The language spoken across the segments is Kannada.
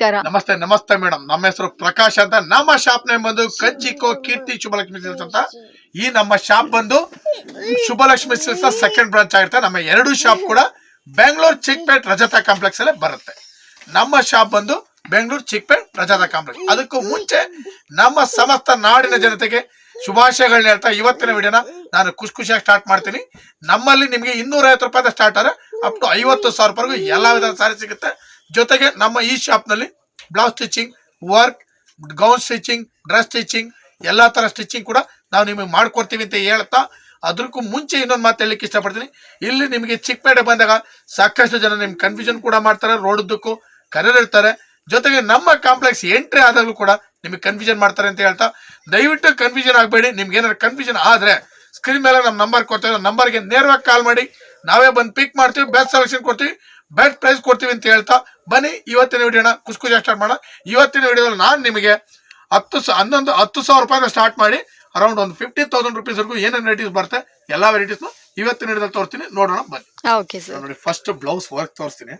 ನಮಸ್ಕಾರ. ನಮಸ್ತೆ ನಮಸ್ತೆ ಮೇಡಮ್. ನಮ್ಮ ಹೆಸರು ಪ್ರಕಾಶ್ ಅಂತ. ನಮ್ಮ ಶಾಪ್ ನೇಮ್ ಬಂದು ಕಂಚಿಕೋ ಕೀರ್ತಿ ಶುಭಲಕ್ಷ್ಮಿ ಸಿಲ್ಸ್ ಅಂತ. ಈ ನಮ್ಮ ಶಾಪ್ ಬಂದು ಶುಭಲಕ್ಷ್ಮಿ ಸಿಲ್ಸ್ ಸೆಕೆಂಡ್ ಬ್ರಾಂಚ್ ಆಗಿರುತ್ತೆ. ನಮ್ಮ ಎರಡು ಶಾಪ್ ಕೂಡ ಬೆಂಗಳೂರು ಚಿಕ್ಪೇಟ್ ರಜತಾ ಕಾಂಪ್ಲೆಕ್ಸ್ ಅಲ್ಲೇ ಬರುತ್ತೆ. ನಮ್ಮ ಶಾಪ್ ಬಂದು ಬೆಂಗಳೂರು ಚಿಕ್ಪೇಟ್ ರಜತಾ ಕಾಂಪ್ಲೆಕ್ಸ್ ಅದಕ್ಕೂ ಮುಂಚೆ ನಮ್ಮ ಸಮಸ್ತ ನಾಡಿನ ಜನತೆಗೆ ಶುಭಾಶಯಗಳನ್ನ ಹೇಳ್ತಾ ಇವತ್ತಿನ ವಿಡಿಯೋನ ನಾನು ಖುಷಿ ಖುಷಿಯಾಗಿ ಸ್ಟಾರ್ಟ್ ಮಾಡ್ತೀನಿ. ನಮ್ಮಲ್ಲಿ ನಿಮಗೆ ಇನ್ನೂರ ಐವತ್ತು ರೂಪಾಯಿಂದ ಸ್ಟಾರ್ಟ್ ಆದರೆ ಅಪ್ ಟು ಐವತ್ತು ಸಾವಿರ ರೂಪಾಯಿಗೂ ಎಲ್ಲ ವಿಧದ ಸಾರಿ ಸಿಗುತ್ತೆ. ಜೊತೆಗೆ ನಮ್ಮ ಈ ಶಾಪ್ನಲ್ಲಿ blouse stitching work gown stitching dress stitching ಎಲ್ಲ ಥರ ಸ್ಟಿಚಿಂಗ್ ಕೂಡ ನಾವು ನಿಮಗೆ ಮಾಡ್ಕೊಡ್ತೀವಿ ಅಂತ ಹೇಳ್ತಾ ಅದಕ್ಕೂ ಮುಂಚೆ ಇನ್ನೊಂದು ಮಾತು ಹೇಳಲಿಕ್ಕೆ ಇಷ್ಟಪಡ್ತೀನಿ. ಇಲ್ಲಿ ನಿಮಗೆ ಚಿಕ್ಕಪೇಟೆ ಬಂದಾಗ ಸಾಕಷ್ಟು ಜನ ನಿಮ್ಗೆ ಕನ್ಫ್ಯೂಷನ್ ಕೂಡ ಮಾಡ್ತಾರೆ ರೋಡದ್ದಕ್ಕೂ ಕರೆದಿರ್ತಾರೆ. ಜೊತೆಗೆ ನಮ್ಮ ಕಾಂಪ್ಲೆಕ್ಸ್ ಎಂಟ್ರಿ ಆದಾಗಲೂ ಕೂಡ ನಿಮಗೆ ಕನ್ಫ್ಯೂಷನ್ ಮಾಡ್ತಾರೆ ಅಂತ ಹೇಳ್ತಾ, ದಯವಿಟ್ಟು ಕನ್ಫ್ಯೂಷನ್ ಆಗಬೇಡಿ. ನಿಮ್ಗೆ ಏನಾದ್ರು ಕನ್ಫ್ಯೂಷನ್ ಆದರೆ ಸ್ಕ್ರೀನ್ ಮೇಲೆ ನಮ್ಮ ನಂಬರ್ ಕೊಡ್ತೇವೆ. ನಂಬರ್ಗೆ ನೇರವಾಗಿ ಕಾಲ್ ಮಾಡಿ. ನಾವೇ ಬಂದು ಪಿಕ್ ಮಾಡ್ತೀವಿ ಬೆಸ್ಟ್ ಸೆಲೆಕ್ಷನ್ ಕೊಡ್ತೀವಿ. ಬೆಸ್ಟ್ ಪ್ರೈಸ್ ಕೊಡ್ತೀವಿ ಅಂತ ಹೇಳ್ತಾ ಬನ್ನಿ ಇವತ್ತಿನ ವಿಡಿಯೋನ ಖುಷಿ ಖುಷಿ ಸ್ಟಾರ್ಟ್ ಮಾಡೋಣ. ಇವತ್ತಿನ ವಿಡಿಯೋದಲ್ಲಿ ನಾನು ನಿಮಗೆ ಹತ್ತು ಸ ಹನ್ನೊಂದು ಹತ್ತು ಸಾವಿರ ರೂಪಾಯಿನ ಸ್ಟಾರ್ಟ್ ಮಾಡಿ ಅರೌಂಡ್ ಒಂದು ಫಿಫ್ಟಿ ತೌಸಂಡ್ ರುಪೀಸ್ವರೆಗೂ ಏನೇನು ವೆರೈಟೀಸ್ ಬರುತ್ತೆ ಎಲ್ಲ ವೆರೈಟೀಸ್ನು ಇವತ್ತಿನ ವಿಡಿಯೋದಲ್ಲಿ ತೋರಿಸ್ತೀನಿ. ನೋಡೋಣ ಬನ್ನಿ. ಓಕೆ ಸರ್ ನೋಡಿ ಫಸ್ಟ್ ಬ್ಲೌಸ್ ವರ್ಕ್ ತೋರಿಸ್ತೀನಿ.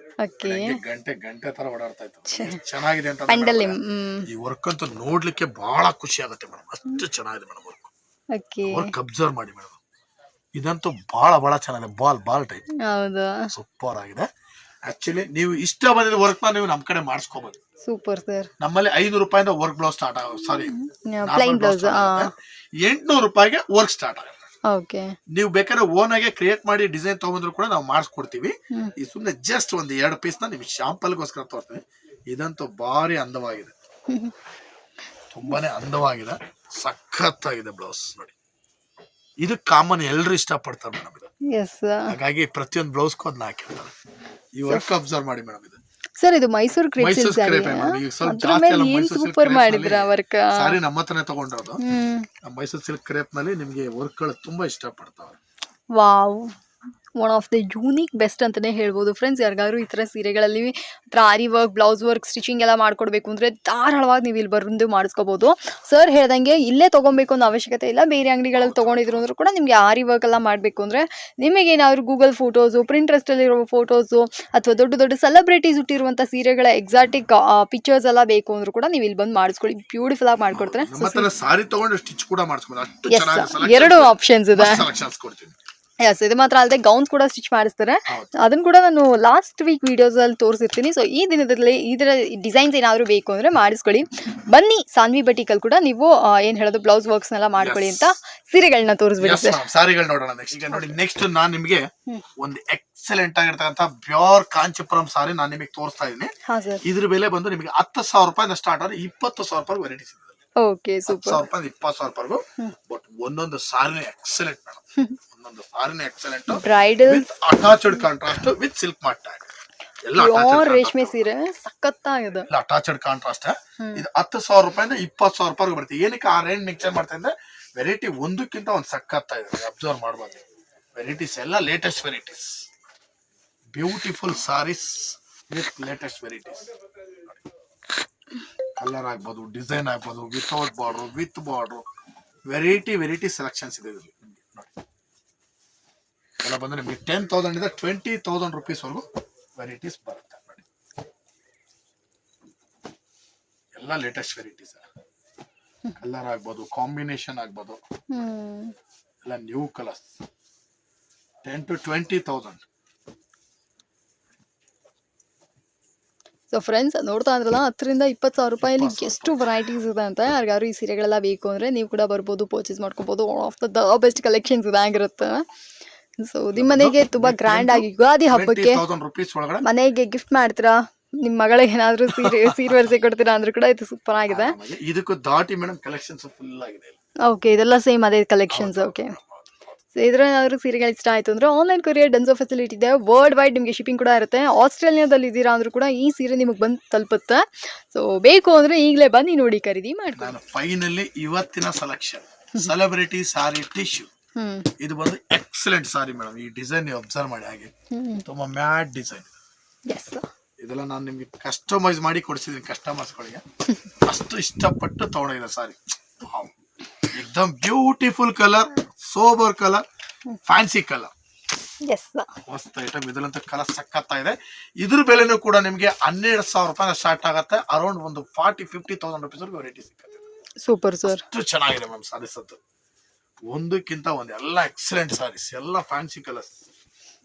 ಗಂಟೆ ಗಂಟೆ ತರ ಓಡಾಡ್ತಾ ಇತ್ತು. ಚೆನ್ನಾಗಿದೆ ಅಂತ ಈ ವರ್ಕ್ ಅಂತೂ ನೋಡ್ಲಿಕ್ಕೆ ಬಹಳ ಖುಷಿ ಆಗುತ್ತೆ ಮೇಡಮ್. ಅಷ್ಟು ಚೆನ್ನಾಗಿದೆ ಮೇಡಮ್ ವರ್ಕ್ ವರ್ಕ್ ಅಬ್ಸರ್ವ್ ಮಾಡಿ ಮೇಡಮ್. ಇದಂತೂ ಬಹಳ ಬಹಳ ಚೆನ್ನಾಗಿದೆ. ಬಾಲ್ ಬಾಲ್ ಟೈಪ್ ಸೂಪರ್ ಆಗಿದೆ. ಆಕ್ಚುಲಿ ನೀವು ಇಷ್ಟ ಬಂದಿದ್ದ ವರ್ಕ್ನ ನೀವು ನಮ್ ಕಡೆ ಮಾಡಿಸ್ಕೋಬಹುದು ಸೂಪರ್ ಸರ್ ನಮ್ಮಲ್ಲಿ ಐನೂರು ರೂಪಾಯಿಂದ ವರ್ಕ್ ಬ್ಲೌಸ್ ಸ್ಟಾರ್ಟ್ ಆಗ ಸಾರಿ ಪ್ಲೈನ್ ಬ್ಲೌಸ್ ಎಂಟ್ನೂರು ರೂಪಾಯಿಗೆ ವರ್ಕ್ ಸ್ಟಾರ್ಟ್ ಆಗುತ್ತೆ. ಓಕೆ ನೀವು ಬೇಕಾದ್ರೆ ಓನ್ ಆಗಿ ಕ್ರಿಯೇಟ್ ಮಾಡಿ ಡಿಸೈನ್ ತಗೊಂಡ್ರು ಕೂಡ ನಾವು ಮಾಡಿಸ್ಕೊಡ್ತೀವಿ. ಈ ಸುಮ್ಮನೆ ಜಸ್ಟ್ ಒಂದು ಎರಡು ಪೀಸ್ನ ನಿಮ್ಗೆ ಶಾಂಪಲ್ಗೋಸ್ಕರ ತೋರ್ತೀನಿ ಇದಂತೂ ಭಾರಿ ಅಂದವಾಗಿದೆ. ತುಂಬಾನೇ ಅಂದವಾಗಿದೆ. ಸಖತ್ತಾಗಿದೆ ಬ್ಲೌಸ್ ನೋಡಿ. ಇದು ಕಾಮನ್ ಎಲ್ಲರೂ ಇಷ್ಟಪಡ್ತಾರೆ ಮೇಡಮ್ ಇದು. ಹಾಗಾಗಿ ಪ್ರತಿಯೊಂದು ಬ್ಲೌಸ್ಗೂ ಅದನ್ನ ಹಾಕಿರ್ತಾರೆ. ಈ ವರ್ಕ್ ಅಬ್ಸರ್ವ್ ಮಾಡಿ ಮೇಡಮ್ ಇದು. ಸರ್ ಇದು Mysore crepe Mysore silk crepe madam. ಈಗ ಸ್ವಲ್ಪ ಅದ್ರ ಜಾಸ್ತಿ ಮೇಲೆ ಎಲ್ಲ ಏನ್ ಮೈಸೂರು silk ಸೂಪರ್ crepe ಮಾಡಿದ್ರ ನಲ್ಲಿ ವರ್ಕ್ ಸಾರಿ ನಮ್ಮ ಹತ್ರನೇ ತಗೊಂಡಿರೋದು ಹ್ಮ್. ಆ ಮೈಸೂರು ಸಿಲ್ಕ್ ಕ್ರೇಪ್ನಲ್ಲಿ ನಿಮ್ಗೆ ವರ್ಕ್ಗಳು ತುಂಬಾ ಇಷ್ಟಪಡ್ತಾವೆ wow one of the unique best ಅಂತಲೇ ಹೇಳ್ಬೋದು. ಫ್ರೆಂಡ್ಸ್ ಯಾರಿಗಾದ್ರು ಈ ಥರ ಸೀರೆಗಳಲ್ಲಿ ಹತ್ರ ಆರಿ ವರ್ಕ್ ಬ್ಲೌಸ್ ವರ್ಕ್ ಸ್ಟಿಚಿಂಗ್ ಎಲ್ಲ ಮಾಡ್ಕೊಡ್ಬೇಕು ಅಂದರೆ ಧಾರಾಳವಾಗಿ ನೀವು ಇಲ್ಲಿ ಬಂದು ಮಾಡಿಸ್ಕೋಬೋದು. ಸರ್ ಹೇಳ್ದಂಗೆ ಇಲ್ಲೇ ತೊಗೊಬೇಕು ಅನ್ನೋ ಅವಶ್ಯಕತೆ ಇಲ್ಲ. ಬೇರೆ ಅಂಗಡಿಗಳಲ್ಲಿ ತೊಗೊಂಡಿದ್ರು ಅಂದರೂ ಕೂಡ ನಿಮಗೆ ಆರಿ ವರ್ಕ್ ಎಲ್ಲ ಮಾಡಬೇಕು ಅಂದರೆ ನಿಮಗೆ ಏನಾದ್ರು ಗೂಗಲ್ ಫೋಟೋಸು ಪ್ರಿಂಟ್ರೆಸ್ಟಲ್ಲಿರೋ ಫೋಟೋಸು ಅಥವಾ ದೊಡ್ಡ ದೊಡ್ಡ ಸೆಲೆಬ್ರಿಟೀಸ್ ಹುಟ್ಟಿರುವಂಥ ಸೀರೆಗಳ ಎಕ್ಸಾಟಿಕ್ ಪಿಕ್ಚರ್ಸ್ ಎಲ್ಲ ಬೇಕು ಅಂದರೂ ಕೂಡ ನೀವು ಇಲ್ಲಿ ಬಂದು ಮಾಡಿಸ್ಕೊಳ್ಳಿ. ಬ್ಯೂಟಿಫುಲ್ ಆಗಿ ಮಾಡಿಕೊಡ್ತಾರೆ. ಸಾರಿ ತಗೊಂಡು ಸ್ಟಿಚ್ ಕೂಡ ಮಾಡಿಸ್ಬೋದು ಅಷ್ಟು ಎಸ್ ಎರಡು ಆಪ್ಷನ್ಸ್ ಇದೆ. ಎಸ್ ಇದು ಮಾತ್ರ ಅಲ್ಲದೆ ಗೌನ್ಸ್ ಕೂಡ ಸ್ಟಿಚ್ ಮಾಡಿಸ್ತಾರೆ. ಅದನ್ನು ಕೂಡ ನಾನು ಲಾಸ್ಟ್ ವೀಕ್ ವಿಡಿಯೋಸಲ್ಲಿ ತೋರಿಸಿರ್ತೀನಿ. ಸೊ ಈ ದಿನದಲ್ಲಿ ಇದರ ಡಿಸೈನ್ಸ್ ಏನಾದರೂ ಬೇಕು ಅಂದ್ರೆ ಮಾಡಿಸ್ಕೊಳ್ಳಿ. ಬನ್ನಿ ಸಾನ್ವಿ ಬಟಿಕಲ್ ಕೂಡ ನೀವು ಏನು ಹೇಳೋದು ಬ್ಲೌಸ್ ವರ್ಕ್ಸ್ನೆಲ್ಲ ಮಾಡ್ಕೊಳ್ಳಿ ಅಂತ ಸೀರೆಗಳನ್ನ ತೋರಿಸ್ಬಿಡಿ ಸರ್. ಸಾರಿಗಳು ನೋಡೋಣ ನೆಕ್ಸ್ಟ್ ಈಗ ನೋಡಿ ನೆಕ್ಸ್ಟ್ ನಾನ್ ನಿಮಗೆ ಒಂದು ಎಕ್ಸಲೆಂಟ್ ಆಗಿರ್ತಕ್ಕಂಥ ಪ್ಯೂರ್ ಕಾಂಚಿಪುರಂ ಸಾರಿ ನಾನು ನಿಮಗೆ ತೋರಿಸ್ತಾ ಇದ್ದೀನಿ ಇದ್ರ ಬೆಲೆ ಬಂದು ನಿಮಗೆ ಹತ್ತು ಸಾವಿರ ರೂಪಾಯಿಂದ ಸ್ಟಾರ್ಟ್ ಆದ್ರೆ ಇಪ್ಪತ್ತು ಸಾವಿರ ರೂಪಾಯಿ ವೆರೈಟೀಸ್ ಇದೆ ಓಕೆ ಸೂಪರ್ ಸಾವಿರ ರೂಪಾಯಿ ಇಪ್ಪತ್ತು ಸಾವಿರ ರೂಪಾಯಿಗೂ ಬಟ್ ಒಂದೊಂದು ಸಾರಿನೇ ಎಕ್ಸಲೆಂಟ್ ಮೇಡಮ್ ಒಂದೊಂದು foreign excellent bridal attached contrast with silk mart ಎಲ್ಲ ಪ್ಯೂರ್ ರೇಷ್ಮೆ ಸೀರೆ ಸಖತ್ತಾಗಿದೆ ಅಟಾಚ್ಡ್ ಕಾಂಟ್ರಾಸ್ಟ್ ಇದು ಹತ್ತು ಸಾವಿರ ರೂಪಾಯಿಂದ ಇಪ್ಪತ್ತು ಸಾವಿರ ರೂಪಾಯಿ ಬರುತ್ತೆ. ಏನಕ್ಕೆ ಆ ರೇಂಜ್ ಮಿಕ್ಸರ್ ಮಾಡ್ತಾ ಅಂದ್ರೆ ವೆರೈಟಿ ಒಂದಕ್ಕಿಂತ ಒಂದು ಸಖತ್ತ ಇದೆ. ಅಬ್ಸರ್ವ್ ಮಾಡ್ಬೋದು ವೆರೈಟೀಸ್ ಎಲ್ಲ latest varieties beautiful saris with latest varieties colour ಆಗ್ಬೋದು ಡಿಸೈನ್ ಆಗ್ಬೋದು without border with border variety variety selections ಇದೆ ಇದರಲ್ಲಿ. ಎಲ್ಲ ಬಂದ್ರೆ ನಿಮಗೆ ಟೆನ್ ತೌಸಂಡ್ ಇಂದ ಟ್ವೆಂಟಿ ತೌಸಂಡ್ ರುಪೀಸ್ ವರೆಗೂ ವೆರೈಟೀಸ್ ಬರುತ್ತೆ ನೋಡಿ. ಎಲ್ಲ ಲೇಟೆಸ್ಟ್ ವೆರೈಟೀಸ್ ಕಲರ್ ಆಗ್ಬೋದು ಕಾಂಬಿನೇಷನ್ ಆಗ್ಬೋದು. ಎಲ್ಲ new colours ten to twenty thousand so friends ನೋಡ್ತಾ ಅಂದ್ರಲ್ಲ ಹತ್ತರಿಂದ ಇಪ್ಪತ್ತು ಸಾವಿರ ರೂಪಾಯಲ್ಲಿ ಎಷ್ಟು ವೆರೈಟೀಸ್ ಇದೆ ಅಂತ. ಯಾರಿಗಾದ್ರು ಈ ಸೀರೆಗಳೆಲ್ಲ ಬೇಕು ಅಂದರೆ ನೀವು ಕೂಡ ಬರ್ಬೋದು ಪರ್ಚೇಸ್ ಮಾಡ್ಕೋಬೋದು. ಆಫ್ ದ ಬೆಸ್ಟ್ ಕಲೆಕ್ಷನ್ಸ್ ಇದಾಗಿರುತ್ತೆ ಸೊ ನಿಮ್ಮ ಮನೆಗೆ ತುಂಬಾ ಗ್ರ್ಯಾಂಡ್ ಆಗಿ ಯುಗಾದಿ ಹಬ್ಬಕ್ಕೆ ತೌಸಂಡ್ ರುಪೀಸ್ ಒಳಗಡೆ. ಮನೆಗೆ ಗಿಫ್ಟ್ ಮಾಡ್ತೀರಾ? ನಿಮ್ಮ ಮಗಳಿಗೆ ಏನಾದರೂ ಸೀರೆ ಸೀರೆ ಒರೆಸಿ ಕೊಡ್ತೀರಾ ಅಂದ್ರೂ ಕೂಡ ಇದು ಸೂಪರ್ ಆಗಿದೆ. ಇದಕ್ಕೂ ದಾಟಿ ಮೇಡಮ್ ಕಲೆಕ್ಷನ್ಸ್ ಫುಲ್ ಆಗಿದೆ ಓಕೆ ಇದೆಲ್ಲ ಸೇಮ್ ಅದೇ ಕಲೆಕ್ಷನ್ಸ್ ಓಕೆ ಇದ್ರೇನಾದರೂ ಸೀರೆಗಳು ಇಷ್ಟ ಆಯಿತು ಅಂದ್ರೆ ಆನ್ಲೈನ್ ಕೊರಿಯರ್ ಡನ್ಸೋ ಫೆಸಿಲಿಟಿ ಇದೆ. ವರ್ಲ್ಡ್ ವೈಡ್ ನಿಮಗೆ ಶಿಪ್ಪಿಂಗ್ ಕೂಡ ಇರುತ್ತೆ. ಆಸ್ಟ್ರೇಲಿಯಾದಲ್ಲಿ ಇದ್ದೀರಾ ಅಂದರೂ ಕೂಡ ಈ ಸೀರೆ ನಿಮಗೆ ಬಂದು ತಲುಪುತ್ತೆ. ಸೊ ಬೇಕು ಅಂದರೆ ಈಗಲೇ ಬನ್ನಿ ನೋಡಿ ಖರೀದಿ ಮಾಡಿ ಫೈನಲಿ ಇವತ್ತಿನ ಸೆಲೆಕ್ಷನ್ ಸೆಲೆಬ್ರಿಟಿ ಸಾರಿ ಟಿಶ್ಯೂ ಇದು ಬಂದು ಎಕ್ಸಲೆಂಟ್ ಸಾರಿ ಮೇಡಮ್. ಈ ಡಿಸೈನ್ ನೀವು ಅಬ್ಸರ್ವ್ ಮಾಡಿ ಹಾಗೆ. ತುಂಬಾ ಮ್ಯಾಡ್ ಡಿಸೈನ್ ಇದೆಲ್ಲ ನಾನು ನಿಮ್ಗೆ ಕಸ್ಟಮೈಸ್ ಮಾಡಿ ಕೊಡಿಸಿದ್ದೀನಿ ಕಸ್ಟಮರ್ಸ್ಗಳಿಗೆ ಅಷ್ಟು ಇಷ್ಟಪಟ್ಟು ತಗೊಂಡಿದ್ದಾರೆ ಸಾರಿ. ಎಕ್ದಮ್ beautiful colour sober colour fancy colour ಮಸ್ತ್ ಐಟಮ್ ಇದ್ರಂತ ಕಲರ್ ಸಕ್ಕತ್ತಾ ಇದೆ ಇದ್ರ ಬೆಲೆನೂ ಕೂಡ ನಿಮಗೆ ಹನ್ನೆರಡು ಸಾವಿರ ರೂಪಾಯಿ ಸ್ಟಾರ್ಟ್ ಆಗುತ್ತೆ. ಅರೌಂಡ್ ಒಂದು forty fifty thousand rupees variety ಸಿಗುತ್ತೆ. ಸೂಪರ್ ಸರ್ ಅಷ್ಟು ಚೆನ್ನಾಗಿದೆ ಮ್ಯಾಮ್ ಸಾಧಿಸದ್ದು ಒಂದಕ್ಕಿಂತ ಒಂದು ಎಲ್ಲ ಎಕ್ಸಲೆಂಟ್ ಸಾರೀಸ್ ಎಲ್ಲ fancy colours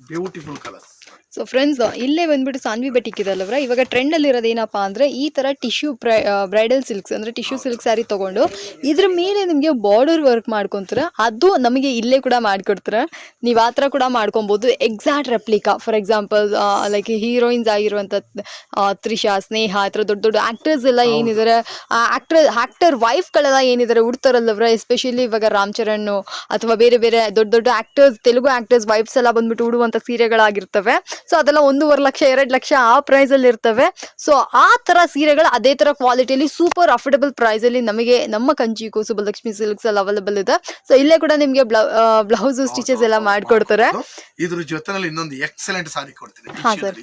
beautiful colours so friends ಇಲ್ಲೇ ಬಂದ್ಬಿಟ್ಟು ಸಾನ್ವಿ ಬಟಿಕ್ ಇಕ್ಕಿದಲ್ಲವ್ರ ಇವಾಗ ಟ್ರೆಂಡ್ ಅಲ್ಲಿ ಇರೋದು ಏನಪ್ಪಾ ಅಂದ್ರೆ ಈ ತರ ಟಿಶ್ಯೂ ಬ್ರೈಡಲ್ ಸಿಲ್ಕ್ಸ್ ಅಂದ್ರೆ ಟಿಶ್ಯೂ ಸಿಲ್ಕ್ ಸ್ಯಾರಿ ತಗೊಂಡು ಇದ್ರ ಮೇಲೆ ನಿಮಗೆ ಬಾರ್ಡರ್ ವರ್ಕ್ ಮಾಡ್ಕೊಂತೀರ? ಅದು ನಮಗೆ ಇಲ್ಲೇ ಕೂಡ ಮಾಡ್ಕೊಡ್ತಾರೆ? ನೀವು ಆ ಥರ ಕೂಡ ಮಾಡ್ಕೊಬೋದು. Exact replica for example like heroines ಆಗಿರುವಂಥ ತ್ರಿಷಾ ಸ್ನೇಹ ಆ ಥರ ದೊಡ್ಡ ದೊಡ್ಡ ಆಕ್ಟರ್ಸ್ ಎಲ್ಲ ಏನಿದ್ದಾರೆ ಆಕ್ಟರ್ ಆಕ್ಟರ್ ವೈಫ್ಗಳೆಲ್ಲ ಏನಿದಾರೆ ಉಡ್ತಾರಲ್ಲವ್ರ ಎಸ್ಪೆಷಲಿ ಇವಾಗ ರಾಮ್ ಚರಣ್ ಅಥವಾ ಬೇರೆ ಬೇರೆ ದೊಡ್ಡ ದೊಡ್ಡ ಆಕ್ಟರ್ಸ್ ತೆಲುಗು ಆಕ್ಟರ್ಸ್ ವೈಫ್ಸ್ ಎಲ್ಲ ಬಂದ್ಬಿಟ್ಟು ಉಡುವಂಥ ಸೀರೆಗಳಾಗಿರ್ತವೆ. ಸೊ ಅದೆಲ್ಲ ಒಂದೂವರೆ ಲಕ್ಷ ಎರಡು ಲಕ್ಷ ಆ ಪ್ರೈಸಲ್ಲಿ ಇರ್ತವೆ. ಸೊ ಆ ಥರ ಸೀರೆಗಳು ಅದೇ ಥರ ಕ್ವಾಲಿಟಿಯಲ್ಲಿ ಸೂಪರ್ ಅಫೋರ್ಡಬಲ್ ಪ್ರೈಸಲ್ಲಿ ನಮಗೆ ನಮ್ಮ ಕಂಚಿ ಸುಬ್ಬಲಕ್ಷ್ಮಿ ಸಿಲ್ಕ್ಸ್ ಅಲ್ಲಿ ಅವೈಲೇಬಲ್ ಇದೆ. ಸೊ ಇಲ್ಲೇ ಕೂಡ ನಿಮಗೆ ಬ್ಲೌಸ್ ಸ್ಟಿಚಸ್ ಎಲ್ಲ ಮಾಡ್ಕೊಡ್ತಾರೆ. ಇದ್ರ ಜೊತೆನಲ್ಲಿ ಇನ್ನೊಂದು ಎಕ್ಸಲೆಂಟ್ ಸಾರಿ ಕೊಡ್ತೀನಿ.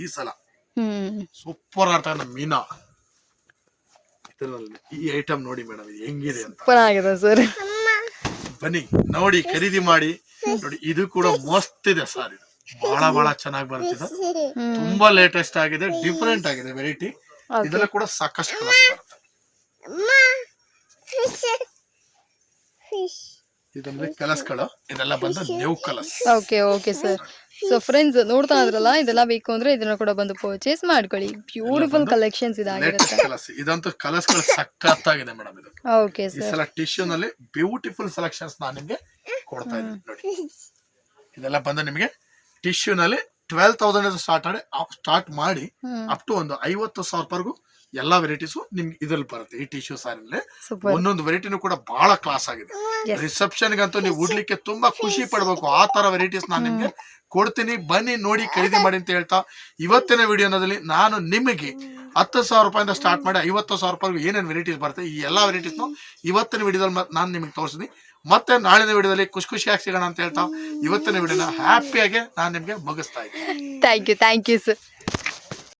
ಈ ಸಲ. ಸೂಪರ್ ಆಟ ನಮ್ಮ ಮೀನಾ. ಈ ಐಟಮ್ ನೋಡಿ ಮೇಡಮ್ ಇದು ಹೆಂಗಿದೆ ಅಂತ. ಸೂಪರ್ ಆಗಿದೆ ಸರ್. ಬನ್ನಿ ನೋಡಿ ಖರೀದಿ ಮಾಡಿ. ನೋಡಿ ಇದು ಕೂಡ ಮಸ್ತ್ ಇದೆ ಸರ್ ಇದು ಬಹಳ ಬಹಳ ಚೆನ್ನಾಗಿ ಬರುತ್ತಿದೆ. ತುಂಬಾ ಲೇಟೆಸ್ಟ್ ಆಗಿದೆ ಡಿಫ್ರೆಂಟ್ ಆಗಿದೆ ವೆರೈಟಿ ಇದೆಲ್ಲ ಕೂಡ ಸಾಕಷ್ಟು ಇದರಲ್ಲಿ ಕಲರ್ಸ್ಗಳು ಇದೆಲ್ಲ ಬಂದು new colours okay okay sir so friends ನೋಡ್ತಾ ಇದ್ರಲ್ಲ ಇದೆಲ್ಲ ಬೇಕು ಅಂದ್ರೆ ಇದನ್ನ ಕೂಡ ಬಂದು ಪರ್ಚೇಸ್ ಮಾಡ್ಕೊಳ್ಳಿ. ಬ್ಯೂಟಿಫುಲ್ ಕಲೆಕ್ಷನ್ಸ್ ಇದಾಗಿರುತ್ತೆ. ಕಲರ್ಸ್ ಇದಂತೂ ಕಲರ್ಸ್ಗಳು ಸಖತ್ತಾಗಿದೆ ಮೇಡಮ್ ಇದು. ಓಕೆ ಈ ಸರ್ ಸಲ ಟಿಶ್ಯೂ ನಲ್ಲಿ ಬ್ಯೂಟಿಫುಲ್ ಸೆಲೆಕ್ಷನ್ಸ್ ನಾನು ನಿಮ್ಗೆ ಕೊಡ್ತಾ ಇದ್ದೀನಿ. ನೋಡಿ. ಇದೆಲ್ಲ ಬಂದು ನಿಮಗೆ ಟಿಶ್ಯೂ ನಲ್ಲಿ ಟ್ವೆಲ್ ತೌಸಂಡ್ ಸ್ಟಾರ್ಟ್ ಮಾಡಿ ಸ್ಟಾರ್ಟ್ ಮಾಡಿ ಅಪ್ ಟು ಒಂದು ಐವತ್ತು ಸಾವಿರವರೆಗೂ ಎಲ್ಲಾ ವೆರೈಟೀಸ್ ನಿಮ್ಗೆ ಇದ್ರಲ್ಲಿ ಬರುತ್ತೆ. ಈ ಟಿಶ್ಯೂ ಸಾರಿನಲ್ಲಿ ಒಂದೊಂದು ವೆರೈಟಿನೂ ಕೂಡ ಬಹಳ ಕ್ಲಾಸ್ ಆಗಿದೆ. ರಿಸೆಪ್ಷನ್ ಗಂತೂ ನೀವು ಉಡ್ಲಿಕ್ಕೆ ತುಂಬಾ ಖುಷಿ ಪಡ್ಬೇಕು. ಆ ತರ ವೆರೈಟೀಸ್ ನಾನು ನಿಮ್ಗೆ ಕೊಡ್ತೀನಿ. ಬನ್ನಿ ನೋಡಿ ಖರೀದಿ ಮಾಡಿ ಅಂತ ಹೇಳ್ತಾ ಇವತ್ತಿನ ವಿಡಿಯೋನಲ್ಲಿ ನಾನು ನಿಮಗೆ ಹತ್ತು ಸಾವಿರ ರೂಪಾಯಿಂದ ಸ್ಟಾರ್ಟ್ ಮಾಡಿ ಐವತ್ತು ಸಾವಿರ ರೂಪಾಯಿಗೂ ಏನೇನು ವೆರೈಟೀಸ್ ಬರುತ್ತೆ ಈ ಎಲ್ಲಾ ವೆರೈಟೀಸ್ನು ಇವತ್ತಿನ ವಿಡಿಯೋದಲ್ಲಿ ನಾನು ನಿಮಗೆ ತೋರಿಸ್ತೀನಿ. ಮತ್ತೆ ನಾಳಿನ ವಿಡಿಯೋದಲ್ಲಿ ಖುಷಿ ಖುಷಿಯಾಗಿ ಸಿಗೋಣ ಅಂತ ಹೇಳ್ತಾ ಇವತ್ತಿನ ವಿಡಿಯೋನ ಹ್ಯಾಪಿಯಾಗಿ ನಾನು ನಿಮಗೆ ಮುಗಿಸ್ತಾ ಇದ್ದೀನಿ. Thank you thank you sir